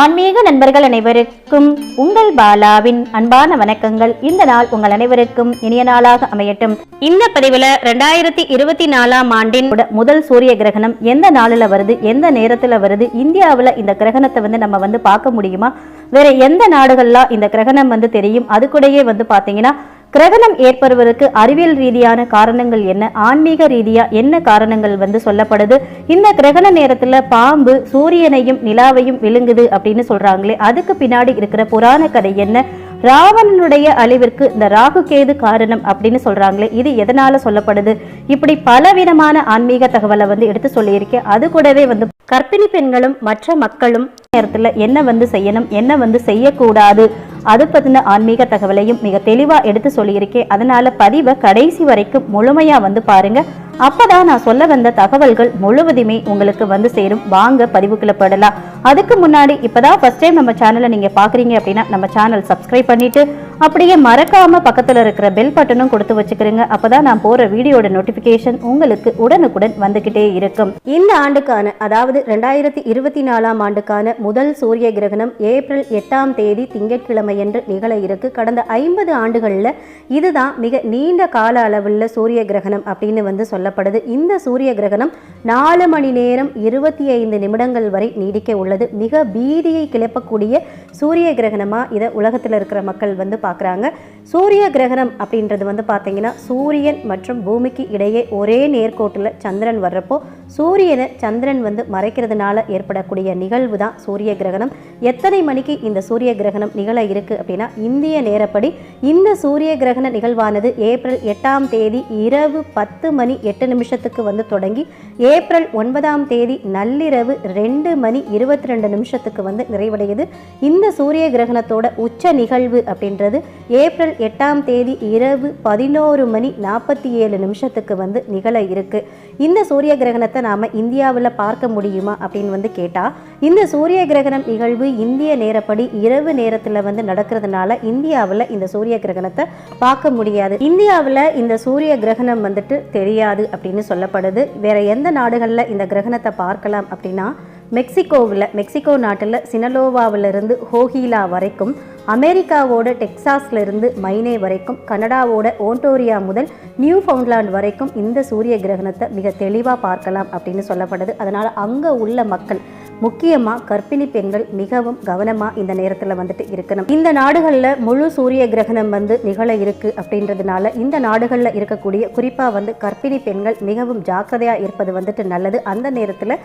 ஆன்மீக நண்பர்கள் அனைவருக்கும் உங்கள் பாலாவின் அன்பான வணக்கங்கள். இந்த நாள் உங்கள் அனைவருக்கும் இனிய நாளாக அமையட்டும். இந்த பதிவுல ரெண்டாயிரத்தி இருபத்தி நாலாம் ஆண்டின் முதல் சூரிய கிரகணம் எந்த நாளில் வருது எந்த நேரத்துல வருது இந்தியாவுல இந்த கிரகணத்தை வந்து நம்ம வந்து பார்க்க முடியுமா? வேற எந்த நாடுகள்லாம் இந்த கிரகணம் வந்து தெரியும்? அது கூடயே வந்து பாத்தீங்கன்னா கிரகணம் ஏற்படுவதற்கு அறிவியல் ரீதியான காரணங்கள் என்ன? ஆன்மீக ரீதியா என்ன காரணங்கள் வந்து சொல்லப்படுது? இந்த கிரகண நேரத்துல பாம்பு சூரியனையும் நிலாவையும் விழுங்குது அப்படின்னு சொல்றாங்களே அதுக்கு பின்னாடி இருக்கிற புராண கதை என்ன? ராவணனுடைய அழிவிற்கு இந்த ராகு கேது காரணம் அப்படின்னு சொல்றாங்களே இது எதனால சொல்லப்படுது? இப்படி பலவிதமான ஆன்மீக தகவலை வந்து எடுத்து சொல்லியிருக்கேன் அது கூடவே வந்து கர்ப்பிணி பெண்களும் மற்ற மக்களும் நேரத்துல என்ன வந்து செய்யணும் என்ன வந்து செய்யக்கூடாது அது பத்தின ஆன்மீக தகவலையும் மிக தெளிவா எடுத்து சொல்லியிருக்கேன் அதனால பதிவை கடைசி வரைக்கும் முழுமையா வந்து பாருங்க. அப்பதான் நான் சொல்ல வந்த தகவல்கள் முழுவதுமே உங்களுக்கு வந்து சேரும். வாங்க பதிவுக்குள்ளப்படலாம் அதுக்கு முன்னாடி இப்பதான் ஃபர்ஸ்ட் டைம் நம்ம சேனலை நீங்க பாக்குறீங்க அப்படின்னா நம்ம சேனல் சப்ஸ்கிரைப் பண்ணிட்டு அப்படியே மறக்காம பக்கத்துல இருக்கிற பெல் பட்டனும் கொடுத்து வச்சுக்கிறீங்க அப்பதான் நான் போற வீடியோட நோட்டிபிகேஷன் உங்களுக்கு உடனுக்குடன் வந்துகிட்டே இருக்கும். இந்த ஆண்டுக்கான அதாவது ரெண்டாயிரத்தி இருபத்தி நாலாம் ஆண்டுக்கான முதல் சூரிய கிரகணம் ஏப்ரல் எட்டாம் தேதி திங்கட்கிழமை என்று நிகழ இருக்கு. கடந்த ஐம்பது ஆண்டுகள்ல இதுதான் மிக நீண்ட கால அளவில் சூரிய கிரகணம் அப்படின்னு வந்து சொல்லப்படுது. இந்த சூரிய கிரகணம் நாலு மணி நேரம் இருபத்தி ஐந்து நிமிடங்கள் வரை நீடிக்க உள்ளது. மிக பீதியை கிளப்பக்கூடிய சூரிய கிரகணமா இதை உலகத்தில் இருக்கிற மக்கள் வந்து பார்க்குறாங்க சூரிய கிரகணம் அப்படின்றது வந்து பார்த்தீங்கன்னா சூரியன் மற்றும் பூமிக்கு இடையே ஒரே நேர்கோட்டில் சந்திரன் வர்றப்போ சூரியனை சந்திரன் வந்து மறைக்கிறதுனால ஏற்படக்கூடிய நிகழ்வு தான் சூரிய கிரகணம். எத்தனை மணிக்கு இந்த சூரிய கிரகணம் நிகழ இருக்கு அப்படின்னா இந்திய நேரப்படி இந்த சூரிய கிரகண நிகழ்வானது ஏப்ரல் எட்டாம் தேதி இரவு பத்து மணி எட்டு நிமிஷத்துக்கு வந்து தொடங்கி ஏப்ரல் ஒன்பதாம் தேதி நள்ளிரவு ரெண்டு மணி இருபத்தி ரெண்டு நிமிஷத்துக்கு வந்து நிறைவடையுது. இந்த சூரிய கிரகணத்தோட உச்ச நிகழ்வு அப்படின்றது ஏப்ரல் எட்டாம் தேதி இரவு பதினோரு மணி நாற்பத்தி ஏழு நிமிஷத்துக்கு வந்து நிகழ இருக்குது இந்த சூரிய கிரகணத்தை நாம் இந்தியாவில் பார்க்க முடியுமா அப்படின்னு வந்து கேட்டால் இந்த சூரிய கிரகணம் நிகழ்வு இந்திய நேரப்படி இரவு நேரத்தில் வந்து நடக்கிறதுனால இந்தியாவில் இந்த சூரிய கிரகணத்தை பார்க்க முடியாது. இந்தியாவில் இந்த சூரிய கிரகணம் வந்துட்டு தெரியாது அப்படின்னு சொல்லப்படுது. வேற எந்த நாடுகளில் இந்த கிரகணத்தை பார்க்கலாம் அப்படின்னா மெக்சிகோவில் மெக்சிகோ நாட்டில் சினலோவாவிலிருந்து ஹோஹீலா வரைக்கும் அமெரிக்காவோட டெக்சாஸ்லிருந்து மைனே வரைக்கும் கனடாவோட ஓன்டோரியா முதல் நியூ ஃபவுண்ட்லாண்ட் வரைக்கும் இந்த சூரிய கிரகணத்தை மிக தெளிவாக பார்க்கலாம் அப்படின்னு சொல்லப்படுது. அதனால் அங்கே உள்ள மக்கள் முக்கியமாக கர்ப்பிணி பெண்கள் மிகவும் கவனமாக இந்த நேரத்தில் வந்துட்டு இருக்கணும். இந்த நாடுகளில் முழு சூரிய கிரகணம் வந்து நிகழ இருக்கு அப்படின்றதுனால இந்த நாடுகளில் இருக்கக்கூடிய குறிப்பாக வந்து கர்ப்பிணி பெண்கள் மிகவும் ஜாக்கிரதையாக இருப்பது வந்துட்டு நல்லது. அந்த நேரத்தில்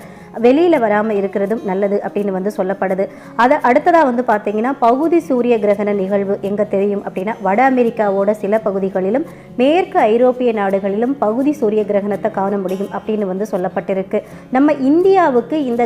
வெளியில் வராமல் இருக்கிறதும் நல்லது அப்படின்னு வந்து சொல்லப்படுது. அதை அடுத்ததாக வந்து பார்த்தீங்கன்னா பகுதி சூரிய கிரகண நிகழ்வு எங்கே தெரியும் அப்படின்னா வட அமெரிக்காவோட சில பகுதிகளிலும் மேற்கு ஐரோப்பிய நாடுகளிலும் பகுதி சூரிய கிரகணத்தை காண முடியும் அப்படின்னு வந்து சொல்லப்பட்டிருக்கு. நம்ம இந்தியாவுக்கு இந்த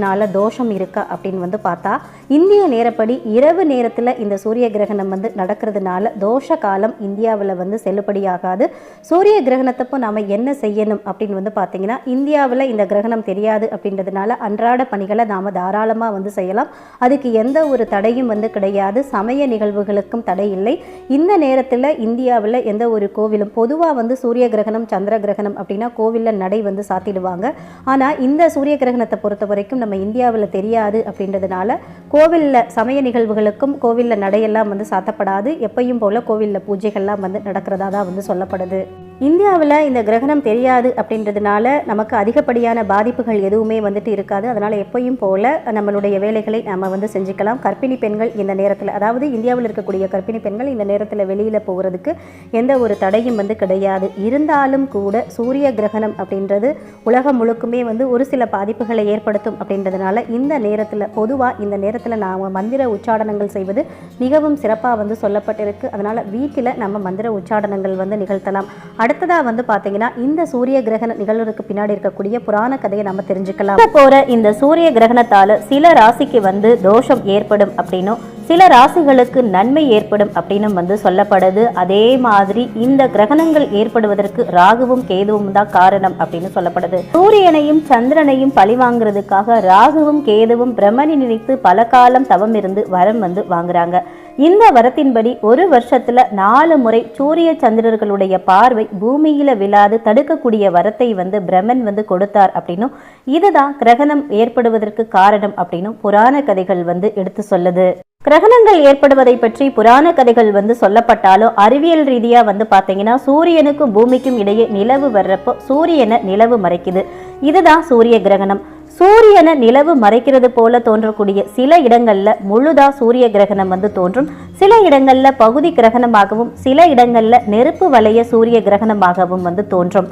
கிரகணத்தினால தோஷம் இருக்கா அப்படின்னு வந்து பார்த்தா இந்திய நேரப்படி இரவு நேரத்தில் இந்த சூரிய கிரகணம் வந்து நடக்கிறதுனால தோஷ காலம் இந்தியாவில் வந்து செல்லுபடியாகாது. சூரிய கிரகணத்தப்போ நாம என்ன செய்யணும் அப்படின்னு வந்து பார்த்தீங்கன்னா இந்தியாவில் இந்த கிரகணம் தெரியாது அப்படின்றதுனால அன்றாட பணிகளை நாம தாராளமாக வந்து செய்யலாம். அதுக்கு எந்த ஒரு தடையும் வந்து கிடையாது. சமய நிகழ்வுகளுக்கும் தடை இல்லை. இந்த நேரத்தில் இந்தியாவில் எந்த ஒரு கோவிலும் பொதுவாக வந்து சூரிய கிரகணம் சந்திர கிரகணம் அப்படின்னா கோவிலில் நடை வந்து சாத்திடுவாங்க. ஆனால் இந்த சூரிய கிரகணத்தை பொறுத்த வரைக்கும் நம்ம இந்தியாவில் தெரியாது அப்படின்றதுனால கோவிலில் சமய நிகழ்வுகளுக்கும் கோவிலில் நடையெல்லாம் வந்து சாத்தப்படாது. எப்பையும் போல் கோவிலில் பூஜைகள்லாம் வந்து நடக்கிறதா தான் வந்து சொல்லப்படுது. இந்தியாவில் இந்த கிரகணம் தெரியாது அப்படின்றதுனால நமக்கு அதிகப்படியான பாதிப்புகள் எதுவுமே வந்துட்டு இருக்காது. அதனால் எப்பயும் போல் நம்மளுடைய வேலைகளை நம்ம வந்து செஞ்சுக்கலாம். கர்ப்பிணி பெண்கள் இந்த நேரத்தில் அதாவது இந்தியாவில் இருக்கக்கூடிய கர்ப்பிணி பெண்கள் இந்த நேரத்தில் வெளியில் போகிறதுக்கு எந்த ஒரு தடையும் வந்து கிடையாது. இருந்தாலும் கூட சூரிய கிரகணம் அப்படின்றது உலகம் முழுக்குமே வந்து ஒரு சில பாதிப்புகளை ஏற்படுத்தும் அப்படின்றதுனால இந்த நேரத்தில் பொதுவாக இந்த நேரத்தில் நாம் மந்திர உச்சாடனங்கள் செய்வது மிகவும் சிறப்பாக வந்து சொல்லப்பட்டிருக்கு. அதனால் வீட்டில் நம்ம மந்திர உச்சாடனங்கள் வந்து நிகழ்த்தலாம். அடுத்ததாக வந்து பார்த்தீங்கன்னா இந்த சூரிய கிரகண நிகழ்வுக்கு பின்னாடி இருக்கக்கூடிய புராண கதையை நம்ம தெரிஞ்சுக்கலாம். போற இந்த சூரிய கிரகணத்தால சில ராசிக்கு வந்து தோஷம் ஏற்படும் அப்படின்னும் சில ராசிகளுக்கு நன்மை ஏற்படும் அப்படின்னு வந்து சொல்லப்படுது. அதே மாதிரி இந்த கிரகணங்கள் ஏற்படுவதற்கு ராகுவும் கேதுவும் தான் காரணம் அப்படின்னு சொல்லப்படுது. சூரியனையும் சந்திரனையும் பழி வாங்குறதுக்காக ராகுவும் கேதுவும் பிரம்மனை நினைத்து பல காலம் தவம் இருந்து வரம் வந்து வாங்குறாங்க. இந்த வரத்தின்படி ஒரு வருஷத்துல நாலு முறை சூரிய சந்திரர்களுடைய பார்வை பூமியில விழாது தடுக்கக்கூடிய வரத்தை வந்து பிரம்மன் வந்து கொடுத்தார் அப்படின்னும் இதுதான் கிரகணம் ஏற்படுவதற்கு காரணம் அப்படின்னும் புராண கதைகள் வந்து எடுத்து சொல்லுது. கிரகணங்கள் ஏற்படுவதை பற்றி புராண கதைகள் வந்து சொல்லப்பட்டாலும் அறிவியல் ரீதியா வந்து பாத்தீங்கன்னா சூரியனுக்கும் பூமிக்கும் இடையே நிலவு வர்றப்போ சூரியனை நிலவு மறைக்குது. இதுதான் சூரிய கிரகணம். சூரியனை நிலவு மறைக்கிறது போல தோன்றக்கூடிய சில இடங்கள்ல முழுதா சூரிய கிரகணம் வந்து தோன்றும். சில இடங்கள்ல பகுதி கிரகணமாகவும் சில இடங்கள்ல நெருப்பு வலைய சூரிய கிரகணமாகவும் வந்து தோன்றும்.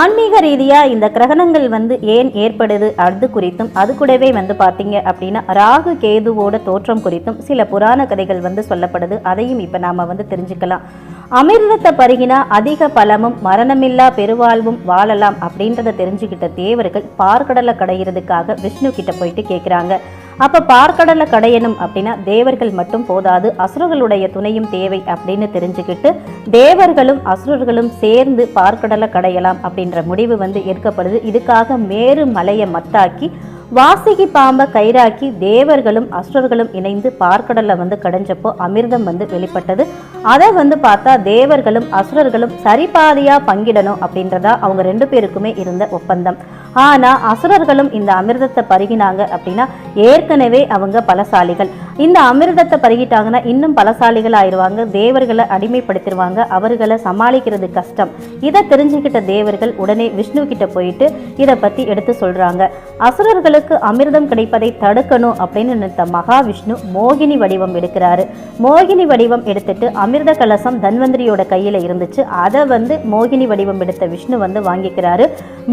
ஆன்மீக ரீதியா இந்த கிரகணங்கள் வந்து ஏன் ஏற்படுது அது குறித்தும் அது கூடவே வந்து பார்த்தீங்க அப்படின்னா ராகு கேதுவோட தோற்றம் குறித்தும் சில புராண கதைகள் வந்து சொல்லப்படுது. அதையும் இப்ப நாம வந்து தெரிஞ்சுக்கலாம். அமிர்தத்தை பருகினா அதிக பலமும் மரணமில்லா பெருவாழ்வும் வாழலாம் அப்படின்றத தெரிஞ்சுக்கிட்ட தேவர்கள் பார்க்கடலை கடையிறதுக்காக விஷ்ணு கிட்ட போயிட்டு கேட்குறாங்க அப்ப பார்க்கடலை கடையணும் அப்படின்னா தேவர்கள் மட்டும் போதாது அசுரர்களுடைய துணையும் தேவை அப்படின்னு தெரிஞ்சுக்கிட்டு தேவர்களும் அசுரர்களும் சேர்ந்து பார்க்கடலை கடையலாம் அப்படின்ற முடிவு வந்து ஏற்கப்படுது இதுக்காக மேரு மலையை மத்தாக்கி வாசிகி பாம்பை கயிறாக்கி தேவர்களும் அசுரர்களும் இணைந்து பார்க்கடலில் வந்து கடைஞ்சப்போ அமிர்தம் வந்து வெளிப்பட்டது. அதை வந்து பார்த்தா தேவர்களும் அசுரர்களும் சரிபாதியா பங்கிடணும் அப்படின்றதா அவங்க ரெண்டு பேருக்குமே இருந்த ஒப்பந்தம். ஆனால் அசுரர்களும் இந்த அமிர்தத்தை பருகினாங்க அப்படின்னா ஏற்கனவே அவங்க பலசாலிகள். இந்த அமிர்தத்தை பருகிட்டாங்கன்னா இன்னும் பலசாலிகள் ஆயிடுவாங்க தேவர்களை அடிமைப்படுத்திடுவாங்க அவர்களை சமாளிக்கிறது கஷ்டம். இதை தெரிஞ்சுக்கிட்ட தேவர்கள் உடனே விஷ்ணு கிட்ட போயிட்டு இதை பற்றி எடுத்து சொல்கிறாங்க அசுரர்களுக்கு அமிர்தம் கிடைப்பதை தடுக்கணும் அப்படின்னு நினைத்த மகாவிஷ்ணு மோகினி வடிவம் எடுக்கிறாரு. மோகினி வடிவம் எடுத்துட்டு அமிர்த கலசம் தன்வந்திரியோட கையில் இருந்துச்சு. அதை வந்து மோகினி வடிவம் எடுத்த விஷ்ணு வந்து வாங்கிக்கிறாரு.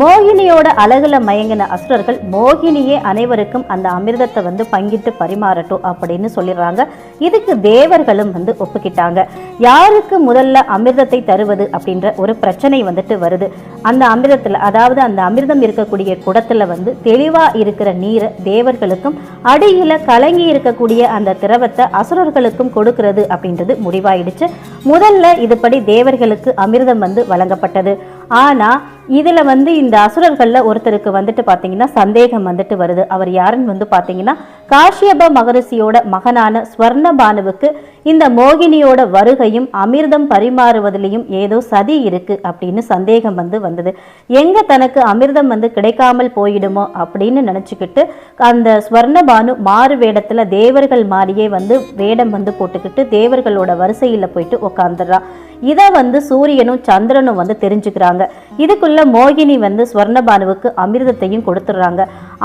மோகினியோட அழகில் மயங்கின அசுரர்கள் மோகினியே அனைவருக்கும் அந்த அமிர்தத்தை வந்து பங்கிட்டு பரிமாறட்டும் அப்படின்னு சொல்லிடுறாங்க. இதுக்கு தேவர்களும் வந்து ஒப்புக்கிட்டாங்க. யாருக்கு முதல்ல அமிர்தத்தை தருவது அப்படின்ற ஒரு பிரச்சனை வந்துட்டு வருது. அந்த அமிர்தத்துல அதாவது அந்த அமிர்தம் இருக்கக்கூடிய குடத்துல வந்து தெளிவா இருக்கிற நீரை தேவர்களுக்கும் அடியில கலங்கி இருக்கக்கூடிய அந்த திரவத்தை அசுரர்களுக்கும் கொடுக்கிறது அப்படின்றது முடிவாயிடுச்சு. முதல்ல இதுபடி தேவர்களுக்கு அமிர்தம் வந்து வழங்கப்பட்டது. ஆனா இதுல வந்து இந்த அசுரர்கள்ல ஒருத்தருக்கு வந்துட்டு பார்த்தீங்கன்னா சந்தேகம் வந்துட்டு வருது. அவர் யாருன்னு வந்து பாத்தீங்கன்னா காஷ்யப மகரிஷியோட மகனான ஸ்வர்ணபானுவுக்கு இந்த மோகினியோட வருகையும் அமிர்தம் பரிமாறுவதிலையும் ஏதோ சதி இருக்கு அப்படின்னு சந்தேகம் வந்து வந்தது. எங்க தனக்கு அமிர்தம் வந்து கிடைக்காமல் போயிடுமோ அப்படின்னு நினச்சிக்கிட்டு அந்த ஸ்வர்ணபானு மாறு வேடத்துல தேவர்கள் மாதிரியே வந்து வேடம் வந்து போட்டுக்கிட்டு தேவர்களோட வரிசையில் போயிட்டு உக்காந்துடுறான் இதை வந்து சூரியனும் சந்திரனும் வந்து தெரிஞ்சுக்கிறாங்க. இதுக்குள்ள மோகினி வந்து ஸ்வர்ணபானுவுக்கு அமிர்தத்தையும் கொடுத்துட்றாங்க.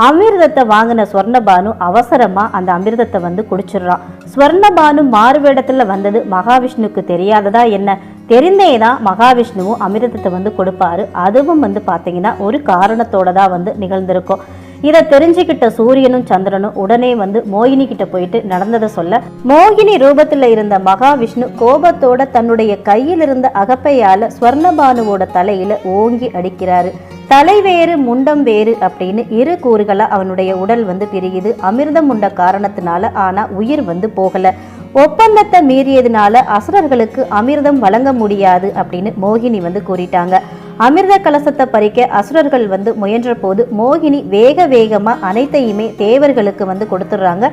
அமிர்தத்தை வாங்கின ஸ்வர்ணபானு அவசரமா அந்த அமிர்தத்தை வந்து குடிச்சிடுறான். ஸ்வர்ணபானு மாறுவேடத்துல வந்தது மகாவிஷ்ணுக்கு தெரியாததா என்ன? தெரிந்தே தான் மகாவிஷ்ணுவும் அமிர்தத்தை வந்து கொடுப்பாரு. அதுவும் வந்து பார்த்தீங்கன்னா ஒரு காரணத்தோட தான் வந்து நிகழ்ந்திருக்கும். இதை தெரிஞ்சுக்கிட்ட சூரியனும் சந்திரனும் உடனே வந்து மோகினி கிட்ட போயிட்டு நடந்ததை சொல்ல மோகினி ரூபத்துல இருந்த மகாவிஷ்ணு கோபத்தோட தன்னுடைய கையில் இருந்த அகப்பையால ஸ்வர்ணபானுவோட தலையில ஓங்கி அடிக்கிறாரு. தலை வேறு முண்டம் வேறு அப்படின்னு இரு கூறுகளா அவனுடைய உடல் வந்து பிரியுது. அமிர்தம் உண்ட காரணத்தினால ஆனா உயிர் வந்து போகல. ஒப்பந்தத்தை மீறியதுனால அசுரர்களுக்கு அமிர்தம் வழங்க முடியாது அப்படின்னு மோகினி வந்து கூறிட்டாங்க. அமிர்த கலசத்தை பறிக்க அசுரர்கள் வந்து முயன்ற போது மோகினி வேக வேகமா அனைத்தையுமே தேவர்களுக்கு வந்து கொடுத்துடுறாங்க.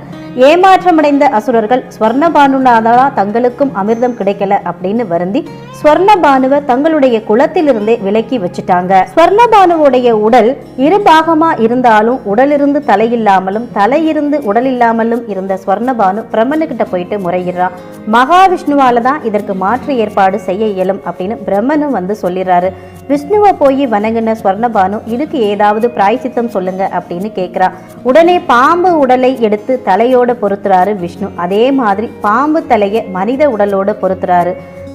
ஏமாற்றமடைந்த அசுரர்கள் ஸ்வர்ணபானுநாதா தங்களுக்கும் அமிர்தம் கிடைக்கல அப்படின்னு வருந்தி ஸ்வர்ணபானுவை தங்களுடைய குலத்திலிருந்தே விலக்கி வச்சுட்டாங்க. ஸ்வர்ணபானுவுடைய உடல் இரு பாகமா இருந்தாலும் உடலிருந்து தலையில்லாமலும் தலையிருந்து உடல் இல்லாமலும் இருந்த ஸ்வர்ணபானு பிரம்மனுக்கிட்ட போயிட்டு முறையிடுறான் மகாவிஷ்ணுவால தான் இதற்கு மாற்று ஏற்பாடு செய்ய இயலும் அப்படின்னு பிரம்மனும் வந்து சொல்லிடுறாரு. விஷ்ணுவை போய் வணங்கின ஸ்வர்ணபானு இதுக்கு ஏதாவது பிராய்ச்சித்தம் சொல்லுங்க அப்படின்னு கேட்குறா உடனே பாம்பு உடலை எடுத்து தலையோட பொருத்துறாரு விஷ்ணு. அதே மாதிரி பாம்பு தலையை மனித உடலோட பொருத்துறாரு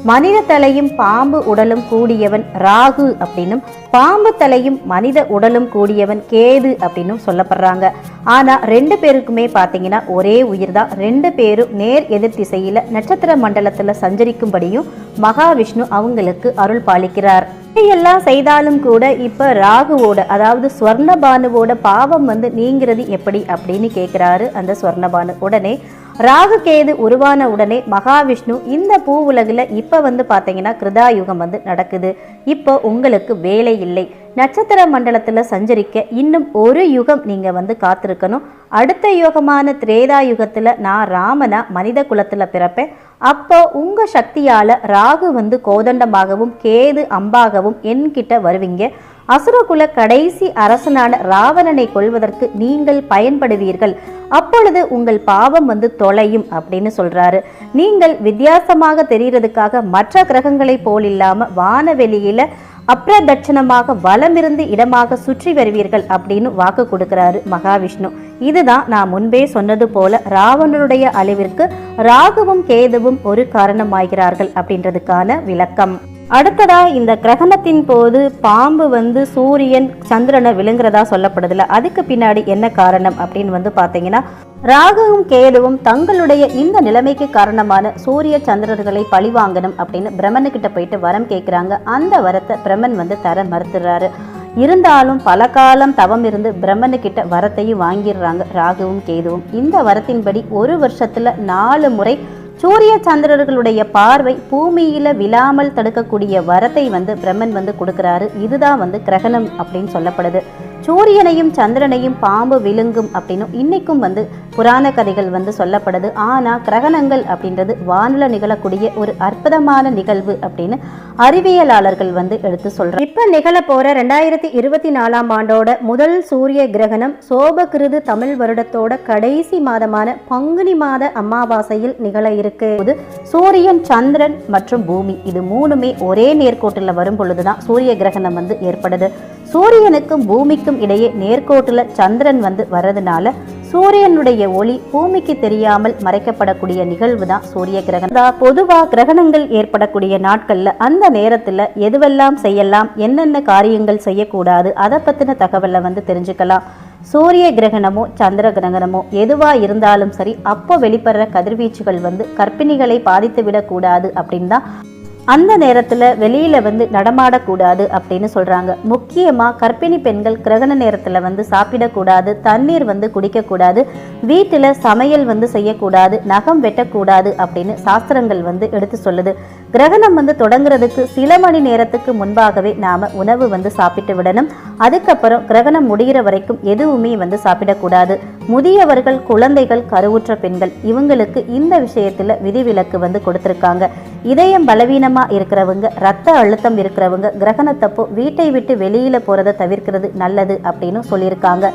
மனித தலையும் பாம்பு உடலும் கூடியவன் ராகு அப்படின்னும் பாம்பு தலையும் மனித உடலும் கூடியவன் கேது அப்படின்னும் சொல்லப்படுறாங்க. ஆனால் ரெண்டு பேருக்குமே பார்த்தீங்கன்னா ஒரே உயிர் தான் ரெண்டு பேரும் நேர் எதிர் திசையில் நட்சத்திர மண்டலத்தில் சஞ்சரிக்கும்படியும் மகாவிஷ்ணு அவங்களுக்கு அருள் பாலிக்கிறார். எல்லாம் செய்தாலும் கூட இப்போ ராகுவோட அதாவது ஸ்வர்ணபானுவோட பாவம் வந்து நீங்கிறது எப்படி அப்படின்னு கேட்குறாரு அந்த ஸ்வர்ணபானு. உடனே ராகு கேது உருவான உடனே மகாவிஷ்ணு இந்த பூ உலகில் இப்போ வந்து பார்த்தீங்கன்னா கிருதாயுகம் வந்து நடக்குது. இப்போ உங்களுக்கு வேலை இல்லை. நட்சத்திர மண்டலத்தில் சஞ்சரிக்க இன்னும் ஒரு யுகம் நீங்கள் வந்து காத்திருக்கணும். அடுத்த யுகமான திரேதா யுகத்தில் நான் ராமனா மனித குலத்தில் பிறப்பேன் அப்போ உங்கள் சக்தியால் ராகு வந்து கோதண்டமாகவும் கேது அம்பாகவும் என்கிட்ட வருவீங்க. அசுரகுல கடைசி அரசனான ராவணனை கொள்வதற்கு நீங்கள் பயன்படுவீர்கள். அப்பொழுது உங்கள் பாவம் வந்து தொலையும் அப்படின்னு சொல்றாரு. நீங்கள் வித்தியாசமாக தெரிகிறதுக்காக மற்ற கிரகங்களைப் போல் இல்லாம வானவெளியில அப்ரதட்சணமாக வலமிருந்து இடமாக சுற்றி வருவீர்கள் அப்படின்னு வாக்கு கொடுக்கிறாரு மகாவிஷ்ணு. இதுதான் நான் முன்பே சொன்னது போல ராவணனுடைய அழிவிற்கு ராகுவும் கேதுவும் ஒரு காரணமாகிறார்கள் அப்படின்றதுக்கான விளக்கம். அடுத்ததா இந்த கிரகணத்தின் போது பாம்பு வந்து சூரியன் சந்திரனை விழுங்குறதா சொல்லப்படுதுல அதுக்கு பின்னாடி என்ன காரணம் அப்படின்னு வந்து பார்த்தீங்கன்னா ராகுவும் கேதுவும் தங்களுடைய இந்த நிலைமைக்கு காரணமான சூரிய சந்திரர்களை பழிவாங்கணும் அப்படின்னு பிரம்மனுக்கிட்ட போயிட்டு வரம் கேட்குறாங்க அந்த வரத்தை பிரம்மன் வந்து தர மறுத்துறாரு. இருந்தாலும் பல காலம் தவம் இருந்து பிரம்மனுக்கிட்ட வரத்தையும் வாங்கிடுறாங்க. ராகுவும் கேதுவும் இந்த வரத்தின்படி ஒரு வருஷத்துல நாலு முறை சூரிய சந்திரர்களுடைய பார்வை பூமியில விழாமல் தடுக்கக்கூடிய வரத்தை வந்து பிரம்மன் வந்து கொடுக்குறாரு. இதுதான் வந்து கிரகணம் அப்படின்னு சொல்லப்படுது. சூரியனையும் சந்திரனையும் பாம்பு விழுங்கும் அப்படின்னும் இன்னைக்கும் வந்து புராண கதைகள் வந்து சொல்லப்படுது. ஆனா கிரகணங்கள் அப்படின்றது வானில நிகழக்கூடிய ஒரு அற்புதமான நிகழ்வு அப்படின்னு அறிவியலாளர்கள் வந்து எடுத்து சொல்றாங்க. இப்ப நிகழ போற ரெண்டாயிரத்தி இருபத்தி நாலாம் ஆண்டோட முதல் சூரிய கிரகணம் சோபகிருது தமிழ் வருடத்தோட கடைசி மாதமான பங்குனி மாத அமாவாசையில் நிகழ இருக்கு. சூரியன் சந்திரன் மற்றும் பூமி. இது மூணுமே ஒரே நேர்கோட்டில் வரும் பொழுதுதான் சூரிய கிரகணம் வந்து ஏற்படுது. சூரியனுக்கும் பூமிக்கும் இடையே நேர்கோட்டில் சந்திரன் வந்து வர்றதுனால சூரியனுடைய ஒளி பூமிக்கு தெரியாமல் மறைக்கப்படக்கூடிய நிகழ்வு தான் சூரிய கிரகணம். பொதுவா கிரகணங்கள் ஏற்படக்கூடிய நாட்கள்ல அந்த நேரத்துல எதுவெல்லாம் செய்யலாம் என்னென்ன காரியங்கள் செய்யக்கூடாது அதை பத்தின தகவலை வந்து தெரிஞ்சுக்கலாம். சூரிய கிரகணமோ சந்திர கிரகணமோ எதுவா இருந்தாலும் சரி அப்போ வெளிப்படுற கதிர்வீச்சுகள் வந்து கர்ப்பிணிகளை பாதித்து விடக்கூடாது அப்படின்னு தான் அந்த நேரத்தில் வெளியில் வந்து நடமாடக்கூடாது அப்படின்னு சொல்கிறாங்க முக்கியமாக கர்ப்பிணி பெண்கள் கிரகண நேரத்தில் வந்து சாப்பிடக்கூடாது தண்ணீர் வந்து குடிக்கக்கூடாது வீட்டில் சமையல் வந்து செய்யக்கூடாது நகம் வெட்டக்கூடாது அப்படின்னு சாஸ்திரங்கள் வந்து எடுத்து சொல்லுது. கிரகணம் வந்து தொடங்குறதுக்கு சில மணி நேரத்துக்கு முன்பாகவே நாம் உணவு வந்து சாப்பிட்டு விடணும். அதுக்கப்புறம் கிரகணம் முடிகிற வரைக்கும் எதுவுமே வந்து சாப்பிடக்கூடாது. முதியவர்கள் குழந்தைகள் கருவுற்ற பெண்கள் இவங்களுக்கு இந்த விஷயத்தில் விதிவிலக்கு வந்து கொடுத்துருக்காங்க. இதயம் பலவீனமா இருக்கிறவங்க ரத்த அழுத்தம் இருக்கிறவங்க கிரகணத்தப்போ வீட்டை விட்டு வெளியில போறதை தவிர்க்கிறது நல்லது அப்படின்னு சொல்லியிருக்காங்க.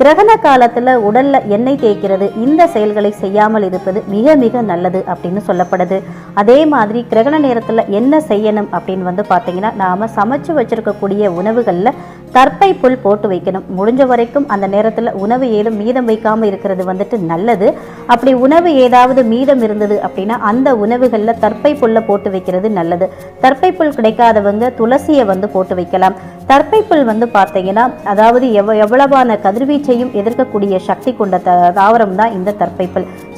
கிரகண காலத்துல உடல்ல எண்ணெய் தேய்க்கிறது இந்த செயல்களை செய்யாமல் இருப்பது மிக மிக நல்லது அப்படின்னு சொல்லப்படுது. அதே மாதிரி கிரகண நேரத்துல என்ன செய்யணும் அப்படின்னு வந்து பார்த்தீங்கன்னா நாம சமைச்சு வச்சிருக்கக்கூடிய உணவுகள்ல தற்பை புல் போட்டு வைக்கணும். முடிஞ்ச வரைக்கும் அந்த நேரத்தில் உணவு ஏதும் மீதம் வைக்காமல் இருக்கிறது வந்துட்டு நல்லது. அப்படி உணவு ஏதாவது மீதம் இருந்தது அப்படின்னா அந்த உணவுகளில் தற்பை புல்லை போட்டு வைக்கிறது நல்லது. தற்பை புல் கிடைக்காதவங்க துளசியை வந்து போட்டு வைக்கலாம். தர்ப்பை வந்து பார்த்தீங்கன்னா அதாவது எவ் எவ்வளவான கதிர்வீச்சையும் எதிர்க்கக்கூடிய சக்தி கொண்ட த தாவரம் தான் இந்த தர்ப்பை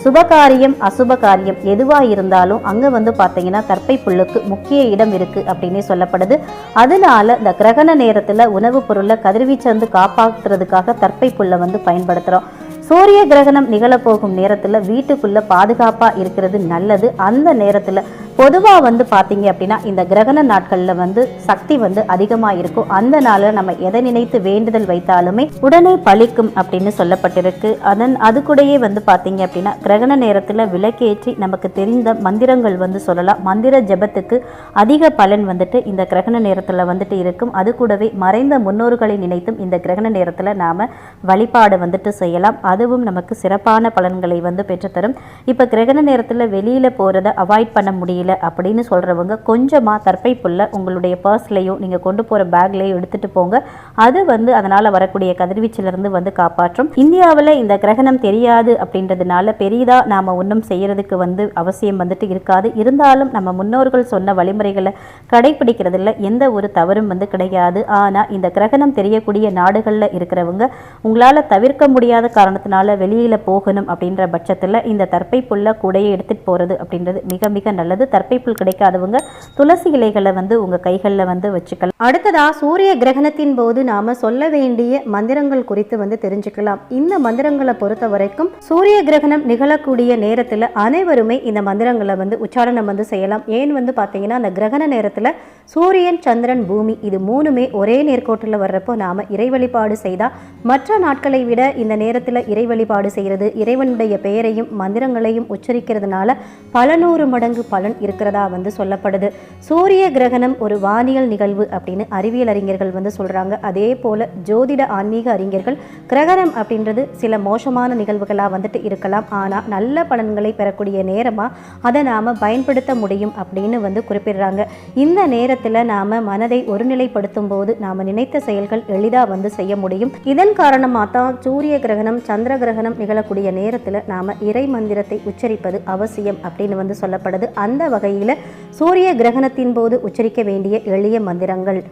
சுபகாரியம் அசுப காரியம் எதுவாக இருந்தாலும் அங்கே வந்து பார்த்தீங்கன்னா தர்ப்பை புல்லுக்கு முக்கிய இடம் இருக்குது அப்படின்னே சொல்லப்படுது. அதனால இந்த கிரகண நேரத்தில் உணவுப் பொருளை கதிர்வீச்சை வந்து காப்பாற்றுறதுக்காக தர்ப்பை புல்லை வந்து பயன்படுத்துகிறோம் சூரிய கிரகணம் நிகழப்போகும் நேரத்தில் வீட்டுக்குள்ளே பாதுகாப்பாக இருக்கிறது நல்லது. அந்த நேரத்தில் பொதுவாக வந்து பார்த்தீங்க அப்படின்னா இந்த கிரகண நாட்களில் வந்து சக்தி வந்து அதிகமாக இருக்கும். அந்த நாளில் நம்ம எதை நினைத்து வேண்டுதல் வைத்தாலுமே உடனே பழிக்கும் அப்படின்னு சொல்லப்பட்டிருக்கு. அதன் அது கூடயே வந்து பார்த்தீங்க அப்படின்னா கிரகண நேரத்தில் விளக்கேற்றி நமக்கு தெரிந்த மந்திரங்கள் வந்து சொல்லலாம். மந்திர ஜெபத்துக்கு அதிக பலன் வந்துட்டு இந்த கிரகண நேரத்தில் வந்துட்டு இருக்கும். அது கூடவே மறைந்த முன்னோர்களை நினைத்தும் இந்த கிரகண நேரத்தில் நாம் வழிபாடு வந்துட்டு செய்யலாம். அதுவும் நமக்கு சிறப்பான பலன்களை வந்து பெற்றுத்தரும். இப்போ கிரகண நேரத்தில் வெளியில் போகிறத அவாய்ட் பண்ண முடியும் முடியல அப்படின்னு சொல்கிறவங்க கொஞ்சமாக தற்பை புல்ல உங்களுடைய பர்ஸ்லேயோ நீங்கள் கொண்டு போகிற பேக்லேயோ எடுத்துகிட்டு போங்க. அது வந்து அதனால் வரக்கூடிய கதிர்வீச்சிலிருந்து வந்து காப்பாற்றும். இந்தியாவில் இந்த கிரகணம் தெரியாது அப்படின்றதுனால பெரிதாக நாம் ஒன்றும் செய்யறதுக்கு வந்து அவசியம் வந்துட்டு இருக்காது. இருந்தாலும் நம்ம முன்னோர்கள் சொன்ன வழிமுறைகளை கடைபிடிக்கிறதுல எந்த ஒரு தவறும் வந்து கிடையாது. ஆனால் இந்த கிரகணம் தெரியக்கூடிய நாடுகளில் இருக்கிறவங்க உங்களால் தவிர்க்க முடியாத காரணத்தினால வெளியில் போகணும் அப்படின்ற பட்சத்தில் இந்த தற்பை புல்ல கூடையை எடுத்துகிட்டு போகிறது அப்படின்றது மிக மிக நல்லது. தற்பைப்புல் கிடைக்காதவங்க துளசி இலைகளை வந்து உங்கள் கைகளில் வந்து வச்சுக்கலாம். அடுத்ததா சூரிய கிரகணத்தின் போது நாம சொல்ல வேண்டிய மந்திரங்கள் குறித்து வந்து தெரிஞ்சுக்கலாம். இந்த மந்திரங்களை பொறுத்த வரைக்கும் சூரிய கிரகணம் நிகழக்கூடிய நேரத்தில் அனைவருமே இந்த மந்திரங்களை வந்து உச்சாரணம் வந்து செய்யலாம். ஏன் வந்து பார்த்தீங்கன்னா அந்த கிரகண நேரத்தில் சூரியன் சந்திரன் பூமி இது மூணுமே ஒரே நேர்கோட்டில் வர்றப்போ நாம இறை வழிபாடு செய்தால் மற்ற நாட்களை விட இந்த நேரத்தில் இறை வழிபாடு செய்கிறது இறைவனுடைய பெயரையும் மந்திரங்களையும் உச்சரிக்கிறதுனால பல நூறு மடங்கு பலன் இருக்கிறதா வந்து சொல்லப்படுது. சூரிய கிரகணம் ஒரு வானியல் நிகழ்வு அப்படின்னு அறிவியல் அறிஞர்கள் வந்து சொல்கிறாங்க அதே போல ஜோதிட ஆன்மீக அறிஞர்கள் கிரகணம் அப்படின்றது சில மோசமான நிகழ்வுகளாக வந்துட்டு இருக்கலாம். ஆனால் நல்ல பலன்களை பெறக்கூடிய நேரமாக அதை நாம் பயன்படுத்த முடியும் அப்படின்னு வந்து குறிப்பிடுறாங்க. இந்த நேரத்தில் நாம் மனதை ஒருநிலைப்படுத்தும் போது நாம் நினைத்த செயல்கள் எளிதாக வந்து செய்ய முடியும். இதன் காரணமாக தான் சூரிய கிரகணம் சந்திர கிரகணம் நிகழக்கூடிய நேரத்தில் நாம் இறை மந்திரத்தை உச்சரிப்பது அவசியம் அப்படின்னு வந்து சொல்லப்படுது. அந்த வகையில் சூரிய கிரகணத்தின் போது உச்சரிக்க வேண்டிய எளிய மந்திரங்கள்.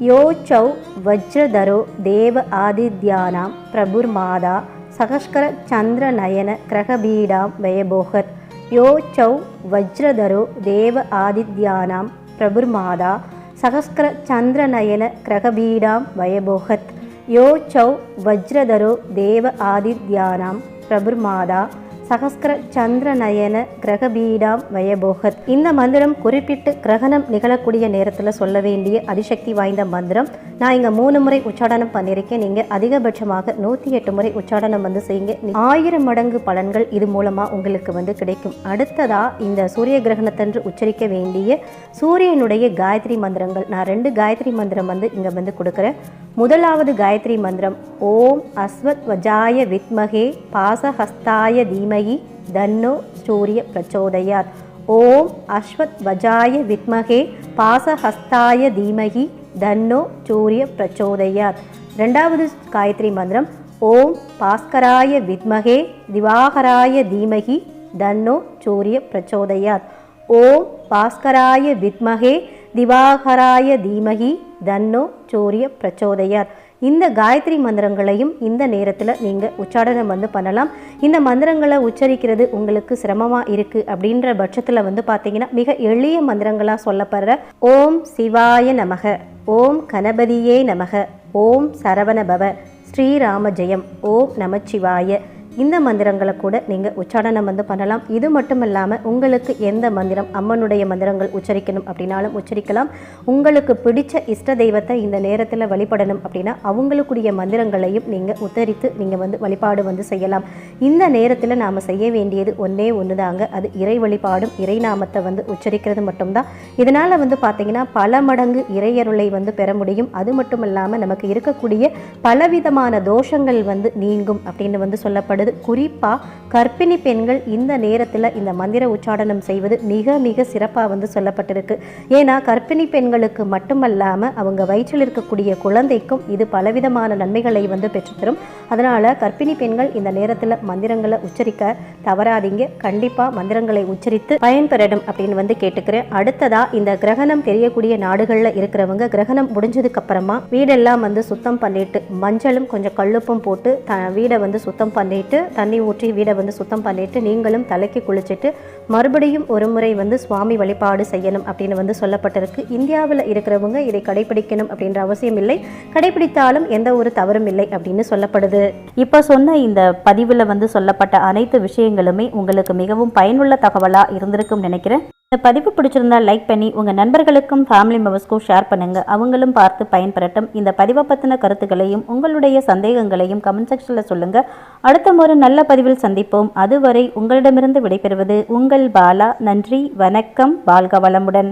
யோச்சௌ வஜ்ரதரோ தேவ ஆதித்யானாம் பிரபுர்மாதா சகஸ்கர சந்திர நயன கிரகபீடாம் வயபோகத் யோச்சௌ வஜ்ரதரோ தேவ ஆதித்யானாம் பிரபுர்மாதா சகஸ்கர சந்திர நயன கிரகபீடாம் வயபோகத் யோச்சௌ வஜ்ரதரோ தேவ ஆதித்யானாம் பிரபுர்மாதா சகஸ்கர சந்திர நயன கிரகபீடாம் வயபோகத். இந்த மந்திரம் குறிப்பிட்டு கிரகணம் நிகழக்கூடிய நேரத்தில் சொல்ல வேண்டிய அதிசக்தி வாய்ந்த மந்திரம். நான் இங்கே மூணு முறை உச்சாடனம் பண்ணியிருக்கேன் நீங்கள் அதிகபட்சமாக நூற்றி எட்டு முறை உச்சாடனம் வந்து செய்யுங்க. ஆயிரம் மடங்கு பலன்கள் இது மூலமாக உங்களுக்கு வந்து கிடைக்கும். அடுத்ததாக இந்த சூரிய கிரகணத்தன்று உச்சரிக்க வேண்டிய சூரியனுடைய காயத்ரி மந்திரங்கள். நான் ரெண்டு காயத்ரி மந்திரம் வந்து இங்கே வந்து கொடுக்குறேன். முதலாவது காயத்ரி மந்திரம் ஓம் அஸ்வத் வஜாய வித்மகே பாசஹஸ்தாய தீமகே. தன்னோ சூரிய பிரச்சோதயாத். ஓம் அஸ்வத் வஜாய வித்மகே பாசஹஸ்தாய தீமகி தன்னோ சூரிய பிரச்சோதயாத். ரெண்டாவது காயத்ரி மந்திரம் ஓம் பாஸ்கராய வித்மகே திவாகராய தீமகி தன்னோ சூரிய பிரச்சோதயாத். ஓம் பாஸ்கராய வித்மகே திவாகராய தீமகி தன்னோ சூரிய பிரச்சோதயாத். இந்த காயத்ரி மந்திரங்களையும் இந்த நேரத்தில் நீங்கள் உச்சாடனம் வந்து பண்ணலாம். இந்த மந்திரங்களை உச்சரிக்கிறது உங்களுக்கு சிரமமாக இருக்குது அப்படின்ற பட்சத்தில் வந்து பார்த்தீங்கன்னா மிக எளிய மந்திரங்களாக சொல்லப்படுற ஓம் சிவாய நமக ஓம் கணபதியே நமக ஓம் சரவணபவ ஸ்ரீராம ஜெயம் ஓம் நமச்சிவாய இந்த மந்திரங்களை கூட நீங்கள் உச்சாடனம் வந்து பண்ணலாம். இது மட்டும் இல்லாமல் உங்களுக்கு எந்த மந்திரம் அம்மனுடைய மந்திரங்கள் உச்சரிக்கணும் அப்படின்னாலும் உச்சரிக்கலாம். உங்களுக்கு பிடிச்ச இஷ்ட தெய்வத்தை இந்த நேரத்தில் வழிபடணும் அப்படின்னா அவங்களுக்குரிய மந்திரங்களையும் நீங்கள் உத்தரித்து நீங்கள் வந்து வழிபாடு வந்து செய்யலாம். இந்த நேரத்தில் நாம் செய்ய வேண்டியது ஒன்றே ஒன்று தாங்க அது இறை வழிபாடும் இறை நாமத்தை வந்து உச்சரிக்கிறது மட்டும்தான். இதனால் வந்து பார்த்தீங்கன்னா பல மடங்கு இறையருளை வந்து பெற முடியும். அது மட்டும் இல்லாமல் நமக்கு இருக்கக்கூடிய பலவிதமான தோஷங்கள் வந்து நீங்கும் அப்படின்னு வந்து சொல்லப்படும் சொல்லப்படுது குறிப்பாக கர்ப்பிணி பெண்கள் இந்த நேரத்தில் இந்த மந்திர உச்சாடனம் செய்வது மிக மிக சிறப்பாக வந்து சொல்லப்பட்டிருக்கு. ஏன்னா கர்ப்பிணி பெண்களுக்கு மட்டுமல்லாமல் அவங்க வயிற்றில் இருக்கக்கூடிய குழந்தைக்கும் இது பலவிதமான நன்மைகளை வந்து பெற்றுத்தரும். அதனால் கர்ப்பிணி பெண்கள் இந்த நேரத்தில் மந்திரங்களை உச்சரிக்க தவறாதீங்க. கண்டிப்பாக மந்திரங்களை உச்சரித்து பயன்பெறணும் அப்படின்னு வந்து கேட்டுக்கிறேன். அடுத்ததா இந்த கிரகணம் தெரியக்கூடிய நாடுகளில் இருக்கிறவங்க கிரகணம் முடிஞ்சதுக்கு அப்புறமா வீடெல்லாம் வந்து சுத்தம் பண்ணிட்டு மஞ்சளும் கொஞ்சம் கல்லுப்பும் போட்டு த வீடை வந்து சுத்தம் பண்ணிட்டு தண்ணி ஊற்றி வீடை வந்து சுத்தம் பண்ணிட்டு நீங்களும் தலைக்கு குளிச்சுட்டு மறுபடியும் ஒரு முறை வந்து சுவாமி வழிபாடு செய்யணும் அப்படின்னு வந்து சொல்லப்பட்டிருக்கு. இந்தியாவில் இருக்கிறவங்க இதை கடைபிடிக்கணும் அப்படின்ற அவசியம் இல்லை. கடைபிடித்தாலும் எந்த ஒரு தவறும் இல்லை அப்படின்னு சொல்லப்படுது. இப்போ சொன்ன இந்த பதிவில் வந்து சொல்லப்பட்ட அனைத்து விஷயங்களுமே உங்களுக்கு மிகவும் பயனுள்ள தகவலாக இருந்திருக்கும் நினைக்கிறேன். இந்த பதிவு பிடிச்சிருந்தா லைக் பண்ணி உங்கள் நண்பர்களுக்கும் ஃபேமிலி மெம்பர்ஸ்க்கும் ஷேர் பண்ணுங்கள் அவங்களும் பார்த்து பயன்பெறட்டும். இந்த பதிவை பற்றின கருத்துக்களையும் உங்களுடைய சந்தேகங்களையும் கமெண்ட் செக்ஷனில் சொல்லுங்கள் அடுத்த ஒரு நல்ல பதிவில் சந்திப்போம். அதுவரை உங்களிடமிருந்து விடைபெறுவது உங்கள் பாலா. நன்றி வணக்கம். வாழ்க வளமுடன்.